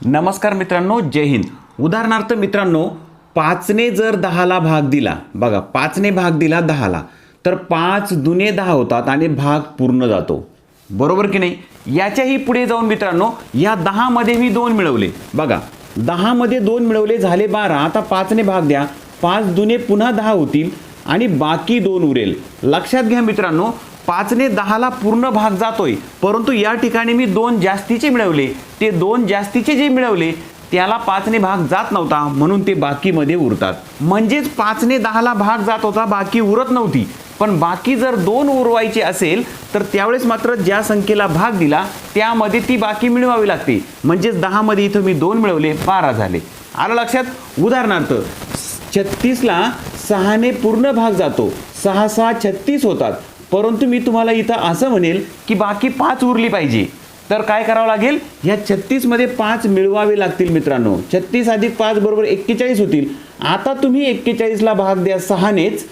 नमस्कार मित्रांनो जय हिंद. उदाहरणार्थ मित्रांनो पाचने जर दहाला भाग दिला बघा पाचने भाग दिला दहाला तर पाच दुने दहा होतात आणि भाग पूर्ण जातो. बरोबर की नाही? याच्याही पुढे जाऊन मित्रांनो या दहामध्ये मी दोन मिळवले. बघा दहामध्ये दोन मिळवले झाले बारा आता पाचने भाग द्या. पाच दुने पुन्हा दहा होतील आणि बाकी दोन उरेल. लक्षात घ्या मित्रांनो पाचने दहाला पूर्ण भाग जातोय. परंतु या ठिकाणी मी दोन जास्तीचे मिळवले. ते दोन जास्तीचे जे मिळवले त्याला पाचने भाग जात नव्हता म्हणून ते बाकीमध्ये उरतात. म्हणजेच पाचने दहाला भाग जात होता बाकी उरत नव्हती. पण बाकी जर दोन उरवायचे असेल तर त्यावेळेस मात्र ज्या संख्येला भाग दिला त्यामध्ये ती बाकी मिळवावी लागते. म्हणजेच दहामध्ये इथं मी दोन मिळवले बारा झाले. आलं लक्षात? उदाहरणार्थ छत्तीसला सहाने पूर्ण भाग जातो. सहा सहा छत्तीस होतात. परंतु मी तुम्हाला इथं असं म्हणेल की बाकी पाच उरली पाहिजे. तर काय करावं लागेल? ह्या छत्तीसमध्ये पाच मिळवावे लागतील मित्रांनो. छत्तीस अधिक पाच बरोबर एक्केचाळीस होतील. आता तुम्ही एक्केचाळीसला भाग द्या सहानेच.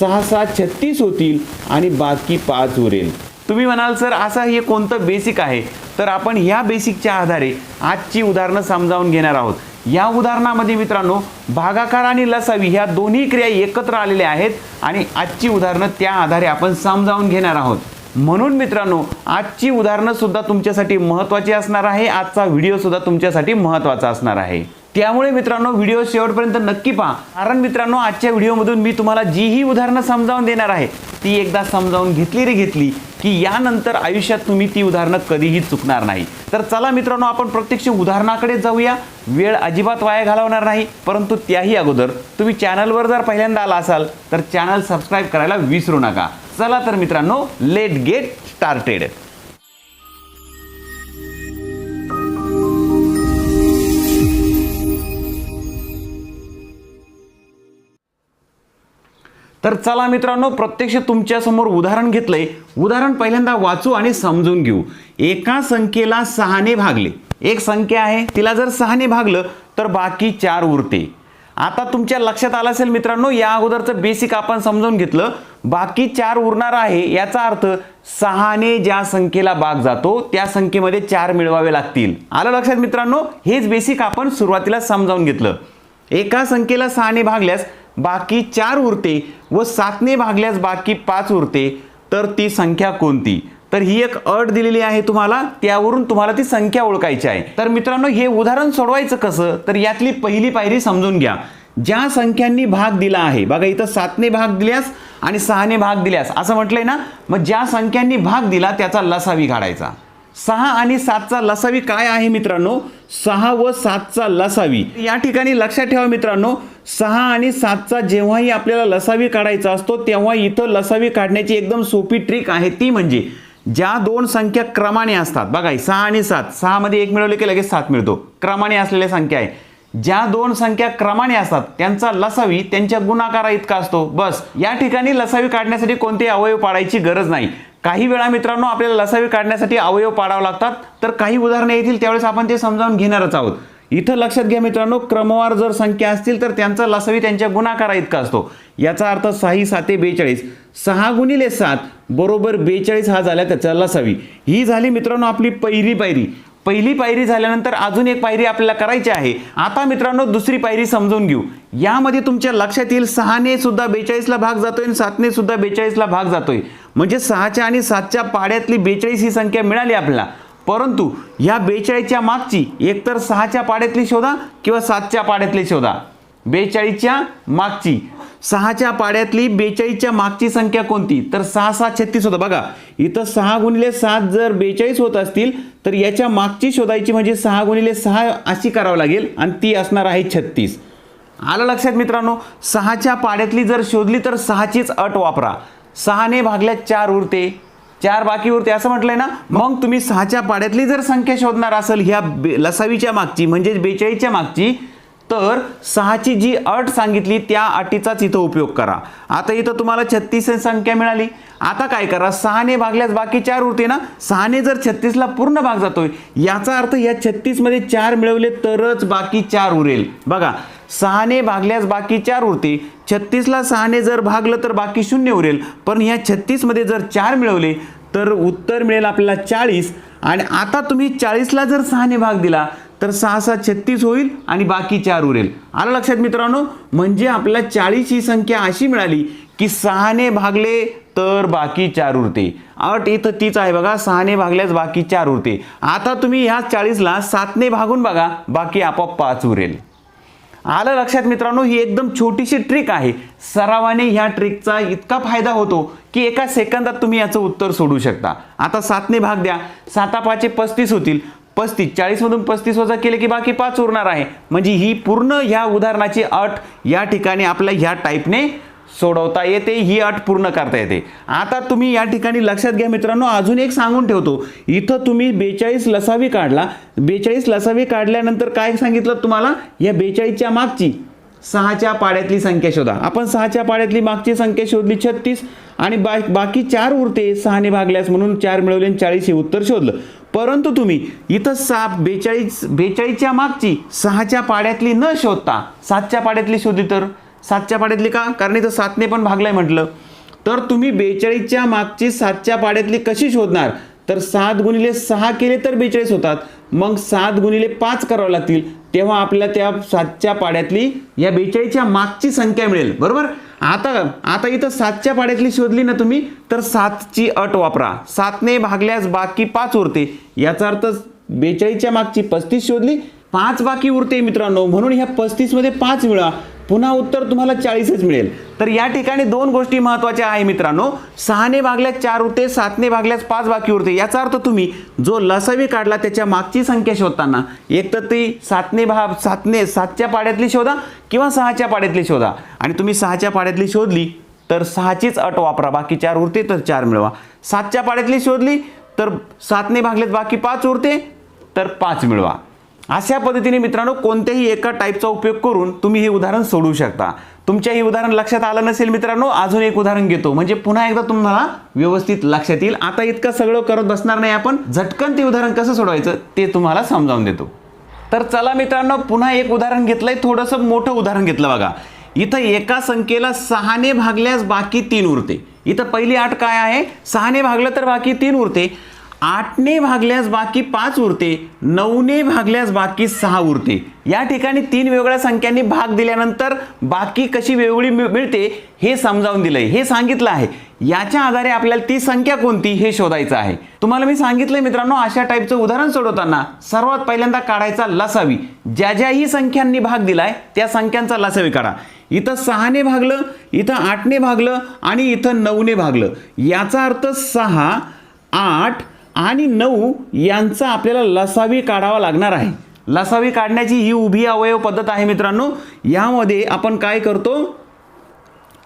सहा सहा छत्तीस होतील आणि बाकी पाच उरेल. तुम्ही म्हणाल सर असं हे कोणतं बेसिक आहे? तर आपण ह्या बेसिकच्या आधारे आजची उदाहरणं समजावून घेणार आहोत. या उदाहरणामध्ये मित्रांनो भागाकार आणि लसावी ह्या दोन्ही क्रिया एकत्र आलेल्या आहेत आणि आजची उदाहरणं त्या आधारे आपण समजावून घेणार आहोत. म्हणून मित्रांनो आजची उदाहरणं सुद्धा तुमच्यासाठी महत्त्वाची असणार आहे आजचा व्हिडिओ सुद्धा तुमच्यासाठी महत्त्वाचा असणार आहे. त्यामुळे मित्रांनो व्हिडिओ शेवटपर्यंत नक्की पहा. कारण मित्रांनो आजच्या व्हिडिओमधून मी तुम्हाला जी ही उदाहरणं समजावून देणार आहे. ती एकदा समजावून घेतली रे घेतली की यानंतर आयुष्यात तुम्ही ती उदाहरणं कधीही चुकणार नाही. तर चला मित्रांनो आपण प्रत्यक्ष उदाहरणाकडे जाऊया. वेळ अजिबात वाया घालवणार नाही परंतु त्याही अगोदर तुम्ही चॅनलवर जर पहिल्यांदा आला असाल तर चॅनल सबस्क्राईब करायला विसरू नका. चला तर मित्रांनो लेट गेट स्टार्टेड. तर चला मित्रांनो प्रत्यक्ष तुमच्यासमोर उदाहरण घेतलंय. उदाहरण पहिल्यांदा वाचू आणि समजून घेऊ. एका संख्येला सहाने भागले. एक संख्या आहे तिला जर सहाने भागलं तर बाकी चार उरते. आता तुमच्या लक्षात आलं असेल मित्रांनो या अगोदरचं बेसिक आपण समजून घेतलं. बाकी चार उरणार आहे याचा अर्थ सहाने ज्या संख्येला भाग जातो त्या संख्येमध्ये चार मिळवावे लागतील. आलं लक्षात मित्रांनो? हेच बेसिक आपण सुरुवातीला समजावून घेतलं. एका संख्येला सहाने भागल्यास बाकी चार उरते व सातने भागल्यास बाकी पाच उरते तर ती संख्या कोणती? तर ही एक अट दिलेली आहे तुम्हाला त्यावरून तुम्हाला ती संख्या ओळखायची आहे. तर मित्रांनो हे उदाहरण सोडवायचं कसं? तर यातली पहिली पायरी समजून घ्या. ज्या संख्यांनी भाग दिला आहे बघा इथं सातने भाग दिल्यास आणि सहाने भाग दिल्यास असं म्हटलंय ना? मग ज्या संख्यांनी भाग दिला त्याचा लसावी काढायचा. सहा आणि सातचा लसावी काय आहे मित्रांनो? सहा व सातचा लसावी. या ठिकाणी लक्षात ठेवा मित्रांनो सहा आणि सातचा जेव्हाही आपल्याला लसावी काढायचा असतो तेव्हा इथं लसावी काढण्याची एकदम सोपी ट्रिक आहे ती म्हणजे ज्या दोन संख्या क्रमाने असतात बघा सहा आणि सात. सहामध्ये एक मिळवले की लगेच सात मिळतो. क्रमाने असलेल्या संख्या आहे. ज्या दोन संख्या क्रमाने असतात त्यांचा लसावी त्यांच्या गुणाकारा इतका असतो. बस या ठिकाणी लसावी काढण्यासाठी कोणते अवयव पाडायची गरज नाही. काही वेळा मित्रांनो आपल्याला लसावी काढण्यासाठी अवयव पाडावे लागतात. तर काही उदाहरणे येतील त्यावेळेस आपण ते समजावून घेणारच आहोत. इथं लक्षात घ्या मित्रांनो क्रमवार जर संख्या असतील तर त्यांचा लसावी त्यांच्या गुणाकारा इतका असतो. याचा अर्थ साही साते बेचाळीस. सहा गुणिले सात बरोबर बेचाळीस हा झाला त्याचा लसावी. ही झाली मित्रांनो आपली पहिली पायरी. पहिली पायरी झाल्यानंतर अजून एक पायरी आपल्याला करायची आहे. आता मित्रांनो दुसरी पायरी समजून घेऊ. यामध्ये तुमच्या लक्षात येईल सहाने सुद्धा बेचाळीसला भाग जातोय आणि सातने सुद्धा बेचाळीसला भाग जातोय. म्हणजे सहाच्या आणि सातच्या पाड्यातली बेचाळीस ही संख्या मिळाली आपल्याला. परंतु ह्या बेचाळीसच्या मागची एकतर सहाच्या पाड्यातली शोधा किंवा सातच्या पाड्यातली शोधा. बेचाळीसच्या मागची. सहाच्या पाड्यातली बेचाळीसच्या मागची संख्या कोणती? तर सहा सात छत्तीस होता. बघा इथं सहा गुणिले सात जर बेचाळीस होत असतील तर याच्या मागची शोधायची म्हणजे सहा गुणिले सहा अशी करावं लागेल आणि ती असणार आहे छत्तीस. आलं लक्षात मित्रांनो? सहाच्या पाड्यातली जर शोधली तर सहाचीच अट वापरा. सहाने भागल्या चार उरते. चार बाकी उरते असं म्हटलंय ना? मग तुम्ही सहाच्या पाड्यातली जर संख्या शोधणार असेल ह्या लसावीच्या मागची म्हणजेच बेचाळीसच्या मागची तर सहाची जी अट सांगितली त्या अटीचाच इथं उपयोग करा. आता इथं तुम्हाला छत्तीस संख्या मिळाली. आता काय करा? सहाने भागल्यास बाकी चार उरते ना? सहाने जर छत्तीसला पूर्ण भाग जातोय याचा अर्थ या छत्तीसमध्ये चार मिळवले तरच बाकी चार उरेल. बघा सहाने भागल्यास बाकी चार उरते छत्तीसला सहाने जर भागलं तर बाकी शून्य उरेल. पण ह्या छत्तीसमध्ये जर चार मिळवले तर उत्तर मिळेल आपल्याला चाळीस. आणि आता तुम्ही चाळीसला जर सहाने भाग दिला तर सहा सात छत्तीस होईल आणि बाकी चार उरेल. आलं लक्षात मित्रांनो? म्हणजे आपल्याला चाळीस ही संख्या अशी मिळाली की सहाने भागले तर बाकी चार उरते. अट इथं तीच आहे बघा सहाने भागल्यास बाकी चार उरते. आता तुम्ही ह्या चाळीसला सातने भागून बघा बाकी आपोआप पाच उरेल. आलं लक्षात मित्रांनो ही एकदम छोटीशी ट्रिक आहे. सरावाने ह्या ट्रिकचा इतका फायदा होतो की एका सेकंदात तुम्ही याचं उत्तर सोडू शकता. आता सातने भाग द्या. साता पाचे पस्तीस होतील. पस्तीस चाळीसमधून पस्तीस वजा केले की बाकी पाच उरणार आहे. म्हणजे ही पूर्ण ह्या उदाहरणाची अट या ठिकाणी आपल्या ह्या टाईपने सोडवता येते ही अट पूर्ण करता येते. आता तुम्ही या ठिकाणी लक्षात घ्या मित्रांनो अजून एक सांगून ठेवतो. इथं तुम्ही बेचाळीस लसावी काढला. बेचाळीस लसावी काढल्यानंतर काय सांगितलं तुम्हाला? या बेचाळीसच्या मागची सहाच्या पाड्यातली संख्या शोधा. आपण सहाच्या पाड्यातली मागची संख्या शोधली छत्तीस. आणि बा बाकी चार उरते सहाने भागल्यास म्हणून चार मिळवले आणि चाळीस हे उत्तर शोधलं. परंतु तुम्ही इथं सहा बेचाळीस बेचाळीसच्या मागची सहाच्या पाड्यातली न शोधता सातच्या पाड्यातली शोधली तर? सातच्या पाड्यातली का? कारण इथं सातने पण भागलाय म्हटलं. तर तुम्ही बेचाळीसच्या मागची सातच्या पाड्यातली कशी शोधणार? तर सात गुणिले सहा केले तर बेचाळीस होतात. मग सात गुणिले पाच करावं लागतील. तेव्हा आपल्याला त्या सातच्या पाड्यातली या बेचाळीसच्या मागची संख्या मिळेल. बरोबर? आता आता इथं सातच्या पाड्यातली शोधली ना तुम्ही तर सातची अट वापरा. सातने भागल्यास बाकी पाच उरते. याचा अर्थ बेचाळीसच्या मागची पस्तीस शोधली पाच बाकी उरते मित्रांनो. म्हणून ह्या पस्तीसमध्ये पाच मिळा. पुन्हा उत्तर तुम्हाला चाळीसच मिळेल. तर या ठिकाणी दोन गोष्टी महत्त्वाच्या आहे मित्रांनो. सहाने भागल्यास चार उरते सातने भागल्यास पाच बाकी उरते. याचा अर्थ तुम्ही जो लसावी काढला त्याच्या मागची संख्या शोधताना एक तर ती सातने भाग सातने सातच्या पाड्यातली शोधा किंवा सहाच्या पाड्यातली शोधा. आणि तुम्ही सहाच्या पाड्यातली शोधली तर सहाचीच अट वापरा. बाकी चार उरते तर चार मिळवा. सातच्या पाड्यातली शोधली तर सातने भागल्यात बाकी पाच उरते तर पाच मिळवा. अशा पद्धतीने मित्रांनो कोणत्याही एका टाईपचा उपयोग करून तुम्ही हे उदाहरण सोडवू शकता. तुमच्या हे उदाहरण लक्षात आलं नसेल मित्रांनो अजून एक उदाहरण घेतो. म्हणजे पुन्हा एकदा तुम्हाला व्यवस्थित लक्षात येईल. आता इतकं सगळं करत बसणार नाही आपण. झटकन ते उदाहरण कसं सोडवायचं ते तुम्हाला समजावून देतो. तर चला मित्रांनो पुन्हा एक उदाहरण घेतलंय. थोडंसं मोठं उदाहरण घेतलं बघा. इथं एका संख्येला सहाने भागल्यास बाकी तीन उरते. इथं पहिली आठ काय आहे? सहाने भागलं तर बाकी तीन उरते. आठने भागल्यास बाकी पाच उरते नऊने भागल्यास बाकी सहा उरते. या ठिकाणी तीन वेगळ्या संख्यांनी भाग दिल्यानंतर बाकी कशी वेगळी मिळ- मिळते हे समजावून दिलंय. हे सांगितलं आहे. याच्या आधारे आपल्याला ती संख्या कोणती हे शोधायचं आहे. तुम्हाला मी सांगितलंय मित्रांनो अशा टाईपचं उदाहरण सोडवताना सर्वात पहिल्यांदा काढायचा लसावी. ज्या ज्याही संख्यांनी भाग दिलाय त्या संख्यांचा लसावी काढा. इथं सहाने भागलं इथं आठने भागलं आणि इथं नऊने भागलं. याचा अर्थ सहा आठ आणि नऊ यांचा आपल्याला लसावी काढावा लागणार आहे. लसावी काढण्याची ही उभी अवयव पद्धत आहे मित्रांनो. यामध्ये आपण काय करतो?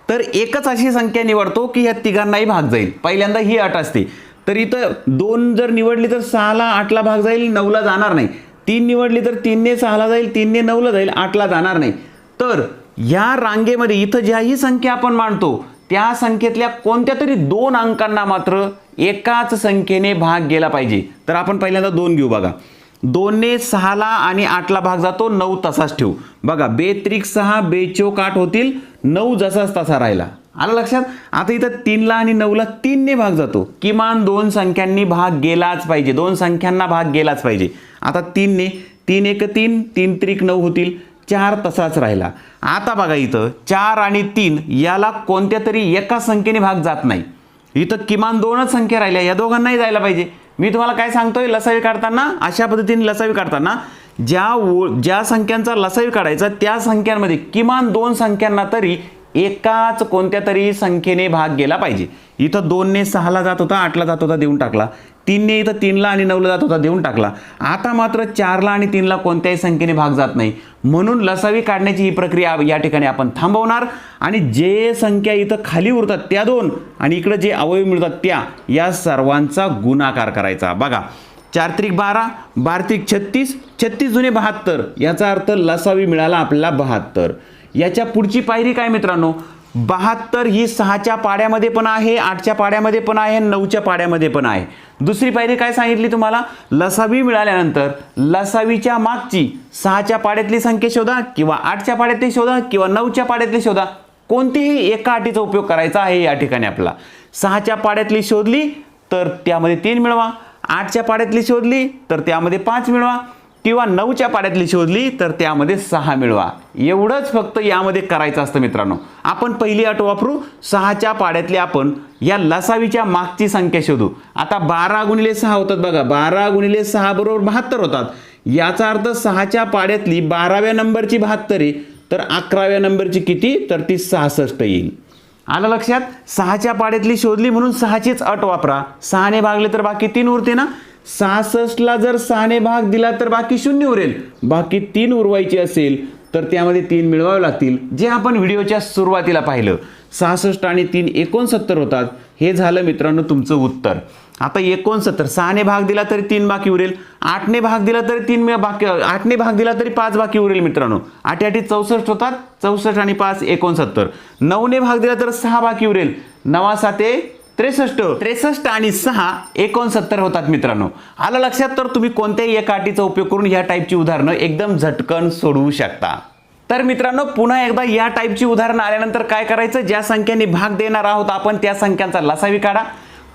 तर एकच अशी संख्या निवडतो की ह्या तिघांनाही भाग जाईल. पहिल्यांदा ही आठ असते. तर इथं दोन जर निवडली तर सहाला आठला भाग जाईल नऊला जाणार नाही. तीन निवडली तर तीनने सहाला जाईल तीनने नऊला जाईल आठला जाणार नाही. तर या रांगेमध्ये इथं ज्याही संख्या आपण मांडतो त्या संख्येतल्या कोणत्या तरी दोन अंकांना मात्र एकाच संख्येने भाग गेला पाहिजे. तर आपण पहिल्यांदा दोन घेऊ बघा. दोनने सहाला आणि आठला भाग जातो नऊ तसाच ठेवू. बघा बेत्रिक सहा बेचोक आठ होतील नऊ जसाच तसा राहिला. आलं लक्षात? आता इथं तीनला आणि नऊला तीनने भाग जातो. किमान दोन संख्यांनी भाग गेलाच पाहिजे. दोन संख्यांना भाग गेलाच पाहिजे. आता तीनने तीन एक तीन तीन त्रिक नऊ होतील. चार तसाच राहिला. आता बघा इथं चार आणि तीन याला कोणत्या तरी एका संख्येने भाग जात नाही. इथं किमान दोनच संख्या राहिल्या या दोघांनाही जायला पाहिजे. मी तुम्हाला काय सांगतोय लसावी काढताना अशा पद्धतीने लसावी काढताना ज्या ओ ज्या संख्यांचा लसावी काढायचा त्या संख्यांमध्ये किमान दोन संख्यांना तरी एकाच कोणत्या तरी संख्येने भाग गेला पाहिजे. इथं दोनने सहाला जात होता आठला जात होता देऊन टाकला. तीनने इथं तीनला आणि नऊला जात होता देऊन टाकला. आता मात्र चारला आणि तीनला कोणत्याही संख्येने भाग जात नाही. म्हणून लसावी काढण्याची ही प्रक्रिया या ठिकाणी आपण थांबवणार. आणि जे संख्या इथं खाली उरतात त्या दोन आणि इकडं जे अवयव मिळतात त्या या सर्वांचा गुणाकार करायचा. बघा चार त्रिक बारा बारतिक छत्तीस छत्तीस जुने बहात्तर याचा अर्थ लसावी मिळाला आपल्याला बहात्तर. याच्या पुढची पायरी काय मित्रांनो? बहात्तर ही सहाच्या पाड्यामध्ये पण आहे आठच्या पाड्यामध्ये पण आहे नऊच्या पाड्यामध्ये पण आहे. दुसरी पायरी काय सांगितली तुम्हाला? लसावी मिळाल्यानंतर लसावीच्या मागची सहाच्या पाड्यातली संख्या शोधा किंवा आठच्या पाड्यातली शोधा किंवा नऊच्या पाड्यातली शोधा. कोणतीही एका अटीचा उपयोग करायचा आहे या ठिकाणी आपला. सहाच्या पाड्यातली शोधली तर त्यामध्ये तीन मिळवा. आठच्या पाड्यातली शोधली तर त्यामध्ये पाच मिळवा. किंवा नऊच्या पाड्यातली शोधली तर त्यामध्ये सहा मिळवा. एवढंच फक्त यामध्ये करायचं असतं मित्रांनो. आपण पहिली अट वापरू सहाच्या पाड्यातली आपण या लसावीच्या मागची संख्या शोधू. आता बारा गुणिले सहा होतात बघा. बारा गुणिले सहा बरोबर बहात्तर होतात. याचा अर्थ सहाच्या पाड्यातली बाराव्या नंबरची बहात्तर तर अकराव्या नंबरची किती? तर ती सहासष्ट येईल. आलं लक्षात? सहाच्या पाड्यातली शोधली म्हणून सहाचीच अट वापरा. सहाने भागले तर बाकी तीन उरते ना? सहासष्टला जर सहाने भाग दिला तर बाकी शून्य उरेल. बाकी तीन उरवायची असेल तर त्यामध्ये तीन मिळवावे लागतील. जे आपण व्हिडिओच्या सुरुवातीला पाहिलं सहासष्ट आणि तीन एकोणसत्तर होतात. हे झालं मित्रांनो तुमचं उत्तर. आता एकोणसत्तर सहाने भाग दिला तरी तीन बाकी उरेल. आठने भाग दिला तरी तीन बाकी आठने भाग दिला तरी पाच बाकी उरेल मित्रांनो. आठ आठी चौसष्ट होतात. चौसष्ट आणि पाच एकोणसत्तर. नऊने भाग दिला तर सहा बाकी उरेल. नवा साते त्रेसष्ट. त्रेसष्ट आणि सहा एकोणसत्तर होतात मित्रांनो. आलं लक्षात तर तुम्ही कोणत्याही एका अटीचा उपयोग करून या टाईपची उदाहरणं एकदम झटकन सोडवू शकता. तर मित्रांनो पुन्हा एकदा या टाईपची उदाहरणं आल्यानंतर काय करायचं? ज्या संख्येने भाग देणार आहोत आपण त्या संख्यांचा लसावी काढा.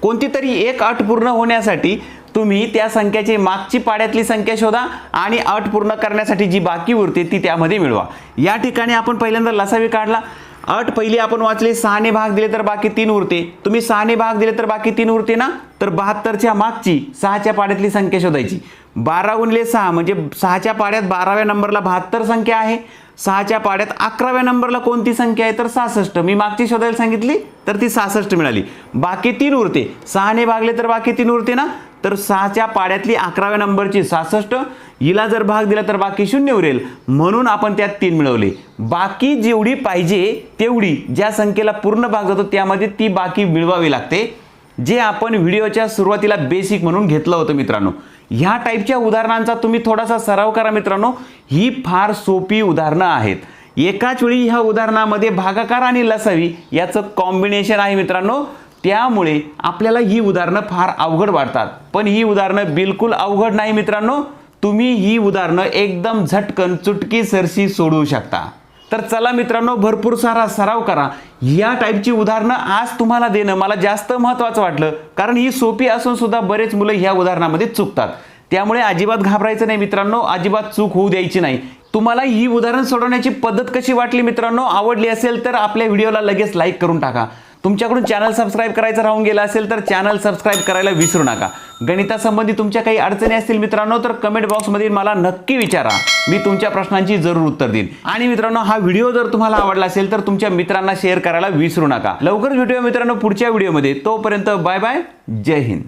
कोणती तरी एक अट पूर्ण होण्यासाठी तुम्ही त्या संख्याचे मागची पाड्यातली संख्या शोधा आणि अट पूर्ण करण्यासाठी जी बाकी उरते ती त्यामध्ये मिळवा. या ठिकाणी आपण पहिल्यांदा लसावी काढला. अट पहिली आपण वाचली सहाने भाग दिले तर बाकी तीन उरते. तुम्ही सहाने भाग दिले तर बाकी तीन उरते ना? तर बहात्तरच्या मागची सहाच्या पाड्यातली संख्या शोधायची. बारा गुणिले सहा म्हणजे सहाच्या पाड्यात बाराव्या नंबरला बहात्तर संख्या आहे. सहाच्या पाड्यात अकराव्या नंबरला कोणती संख्या आहे? तर सहासष्ट. मी मागची शोधायला सांगितली तर ती सहासष्ट मिळाली. बाकी तीन उरते. सहाने भागले तर बाकी तीन उरते ना? तर सहाच्या पाड्यातली अकराव्या नंबरची सहासष्ट हिला जर भाग दिला तर बाकी शून्य उरेल. म्हणून आपण त्यात तीन मिळवले. बाकी जेवढी पाहिजे तेवढी ज्या संख्येला पूर्ण भाग जातो त्यामध्ये ती बाकी मिळवावी लागते. जे आपण व्हिडिओच्या सुरुवातीला बेसिक म्हणून घेतलं होतं मित्रांनो. ह्या टाईपच्या उदाहरणांचा तुम्ही थोडासा सराव करा मित्रांनो. ही फार सोपी उदाहरणं आहेत. एकाच वेळी ह्या उदाहरणामध्ये भागाकार आणि लसावी याचं कॉम्बिनेशन आहे मित्रांनो. त्यामुळे आपल्याला ही उदाहरणं फार अवघड वाटतात. पण ही उदाहरणं बिलकुल अवघड नाही मित्रांनो. तुम्ही ही उदाहरणं एकदम झटकन चुटकी सरशी सोडवू शकता. तर चला मित्रांनो भरपूर सारा सराव करा. या टाईपची उदाहरणं आज तुम्हाला देणं मला जास्त महत्त्वाचं वाटलं. कारण ही सोपी असून सुद्धा बरेच मुलं ह्या उदाहरणामध्ये चुकतात. त्यामुळे अजिबात घाबरायचं नाही मित्रांनो. अजिबात चूक होऊ द्यायची नाही. तुम्हाला ही उदाहरण सोडवण्याची पद्धत कशी वाटली मित्रांनो? आवडली असेल तर आपल्या व्हिडिओला लगेच लाईक करून टाका. तुमच्याकडून चॅनल सबस्क्राईब करायचं राहून गेलं असेल तर चॅनल सबस्क्राईब करायला विसरू नका. गणितासंबंधी तुमच्या काही अडचणी असतील मित्रांनो तर कमेंट बॉक्समध्ये मला नक्की विचारा. मी तुमच्या प्रश्नांची जरूर उत्तर देईन. आणि मित्रांनो हा व्हिडिओ जर तुम्हाला आवडला असेल तर तुमच्या मित्रांना शेअर करायला विसरू नका. लवकर भेटूया मित्रांनो पुढच्या व्हिडिओमध्ये. तोपर्यंत बाय बाय जय हिंद.